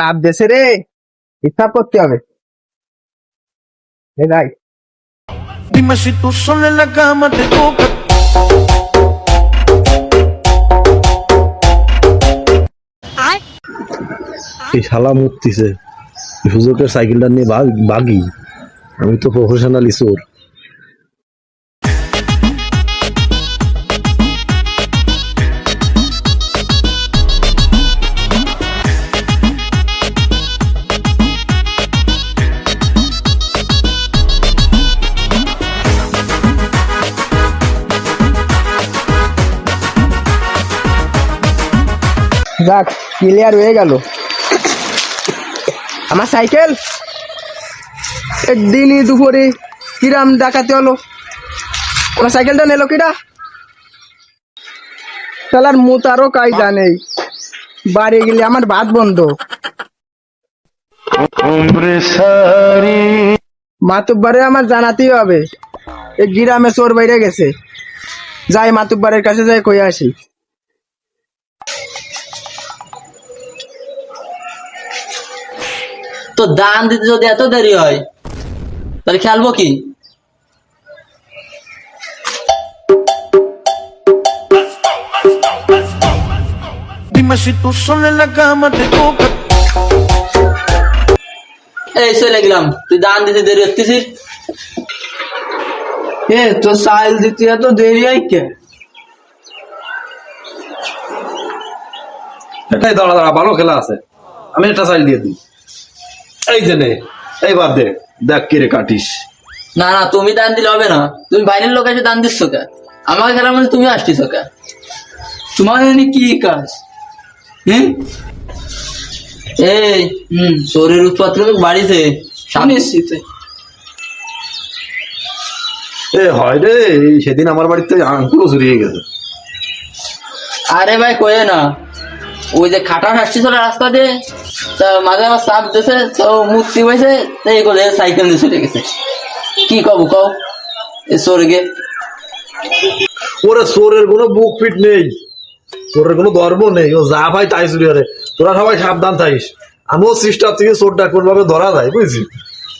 চাপ দেশে রে। হিসাব করতে হবে। ভাই। শালা মুততিছে সুযোগের সাইকেলটা নিয়ে ভাগ- আমি তো প্রফেশনালি চোর যাক ক্লিয়ার হয়ে গেল। আমার সাইকেল? একদিনই দুপুরে কিরাম ডাকাতে হলো। আমার সাইকেলটা নিল কিরা? তাহলে মুতারও কায়দা নেই। বাড়ি গেলে আমার ভাত বন্ধ। মাতুব্বারে আমার জানাতেই হবে। এই গ্রামে চোর বাইরে গেছে। যাই মাতুব্বারের কাছে যাই কই আসি। তো দান দিতে যদি এত দেরি হয় তাহলে খেলব কি. এই চলে গেলাম তুই দান দিতে দেরি হচ্ছিস? এ তো সাইল দিতে এত দেরি হয় কে এটাই দাঁড়া দাঁড়া ভালো খেলা আছে। আমি একটা সাইল দিয়ে দিই। এই যে নে এইবার দে দেখ কাটিস। না না তুমি দান দিলে হবে না। তুমি বাইরের লোক এসে দান দিচ্ছ কে? আমাকে খেলার মধ্যে তুমি কে? তোমার এখানে কি কাজ? হুম এই হুম শরীর উৎপাত লোক বাড়িতে সামনে এসছিস এ হয় রে সেদিন আমার বাড়িতে আঙ্কুরও চুরিয়ে গেছে। আরে ভাই কয়ে না। ওই যে খাটা আসছিল রাস্তা দিয়ে তা মাঝে আমার চাপ দিয়েছে তো মূর্তি হয়েছে এই করে সাইকেল দিয়ে চলে গেছে। কি কব কও? এ স্বর্গে। ওরে কোনো বুক ফিট নেই কোনো ধর্ম নেই ও যা ভাই তাই চুরি করে তোরা সবাই সাবধান থাকিস। আমিও চেষ্টা থেকে চোরটা কোনভাবে ধরা যায় বুঝছিস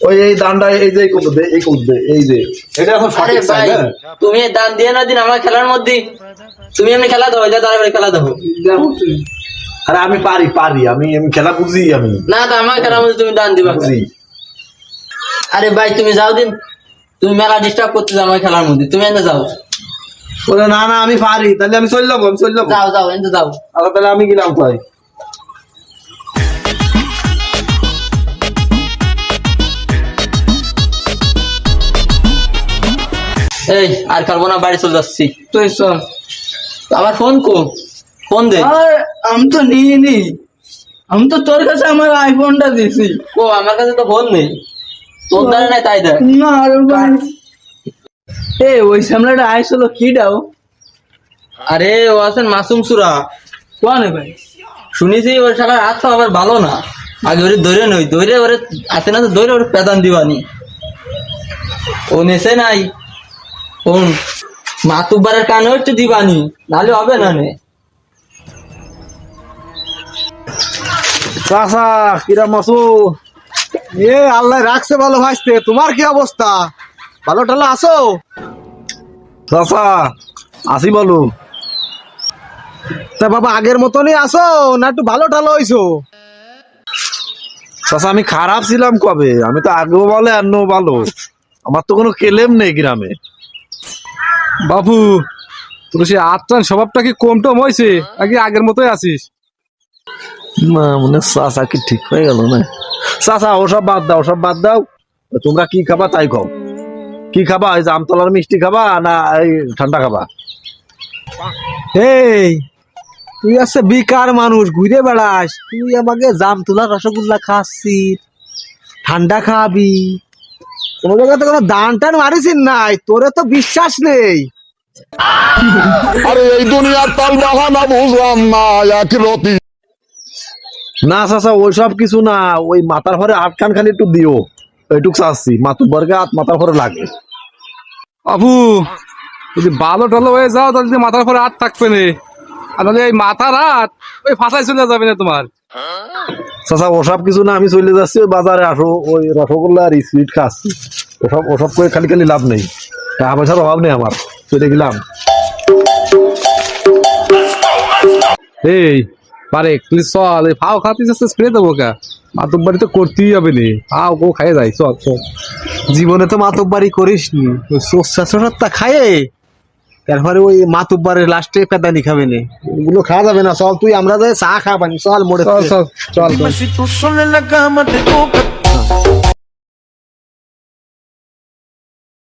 ওই এই দানটা এই যে এই করবে এই করবে এই যে। এটা এখন সঠিক ভাই হ্যাঁ? তুমি দান দিয়ে না দিন আমার খেলার মধ্যে তুমি এমনি খেলা দাও এটা তারপরে খেলা দেবো আরে আমি পারি পারি। আমি আমি খেলা বুঝি আমি। না তো আমার খেলার মধ্যে তুমি দান দিবা। বুঝি। আরে ভাই তুমি যাও দিন। তুমি মেলা ডিস্টার্ব করতে যাও আমার খেলার মধ্যে। তুমি এনে যাও। বলে না না আমি পারি। তাহলে আমি চল যাব আমি চল যাব। যাও যাও এনে যাও। আর তাহলে আমি গেলাম তাই এই আর খেলব না বাড়ি চলে যাচ্ছি। তুই চল। আমার ফোন কো ফোন দে আর আমি তো নিয়ে নি আমি তো তোর কাছে আমার আইফোনটা দিছি। ও আমার কাছে তো ফোন নেই। তোর দ্বারা নাই তাই দেখ। না আর এ ওই সামলাটা আইসলো কি ডাও? আরে ও আছেন মাসুম সুরা। কোন ভাই? শুনেছি ওর শালার হাত তো আবার ভালো না। আগে ওরে ধরে নই ধরে ওরে আছে না তো ধরে ওরে পেদান দিবানি। ও নেছে নাই। কোন মাতুব্বারের কানে হচ্ছে দিবানি নাহলে হবে না নে। কিরাম আছো এ আল্লাহ রাখছে ভালো তোমার কি অবস্থা? ভালো টালো আসি বলো। তা বাবা আগের মতনই আসো না একটু ভালো টালো হইছো? চাচা আমি খারাপ ছিলাম কবে? আমি তো আগেও ভালো আর ভালো আমার তো কোনো কেলেম নেই গ্রামে। বাবু তোর সে আত্রান স্বভাবটা কি কম টম হয়েছে নাকি আগের মতোই আছিস? না মানে চাচা কি ঠিক হয়ে গেল না? চাচা ওসব বাদ দাও ওসব বাদ দাও। তোমরা কি খাবা তাই খাও কি খাবা এই জামতলার মিষ্টি খাবা না এই ঠান্ডা খাবা? এই তুই আছে বিকার মানুষ ঘুরে বেড়াস। তুই আমাকে জাম তোলা রসগোল্লা খাচ্ছি ঠান্ডা খাবি। কোনো জায়গাতে কোনো দান টান মারিস নাই তোরে তো বিশ্বাস নেই। আরে এই দুনিয়ার তাল বাহানা বুঝলাম না এক রতি না চাচা ওইসব কিছু না ওই মাথার ঘরে আটকান খালি একটু দিও। এইটুক চাচ্ছি মাতুর বর্গে হাত মাথার ঘরে লাগে বাবু যদি ভালো টালো হয়ে যাও তাহলে মাথার পরে হাত থাকবে না। আর নাহলে এই মাথার হাত ওই ফাঁসাই চলে যাবে না তোমার। চাচা ওসব কিছু না আমি চলে যাচ্ছি ওই বাজারে আসো ওই রসগোল্লা আর সুইট খাচ্ছি। ওসব ওসব করে খালি খালি লাভ নেই। টাকা পয়সার অভাব নেই আমার চলে গেলাম। এই পারে তুই চল এই ফাও খাতে যাচ্ছে স্প্রে দেবো কা? বাড়ি তো করতেই হবে নি। ফাও গো খাই যাই চল চল। জীবনে তো মাতব্বারি করিস নি। ওই সোসা খায়ে তারপরে ওই মাতুব্বারের লাস্টে পেদানি খাবে নি। ওগুলো খাওয়া যাবে না চল তুই আমরা যাই চা খাবানি চল মোড়ে চল চল। চল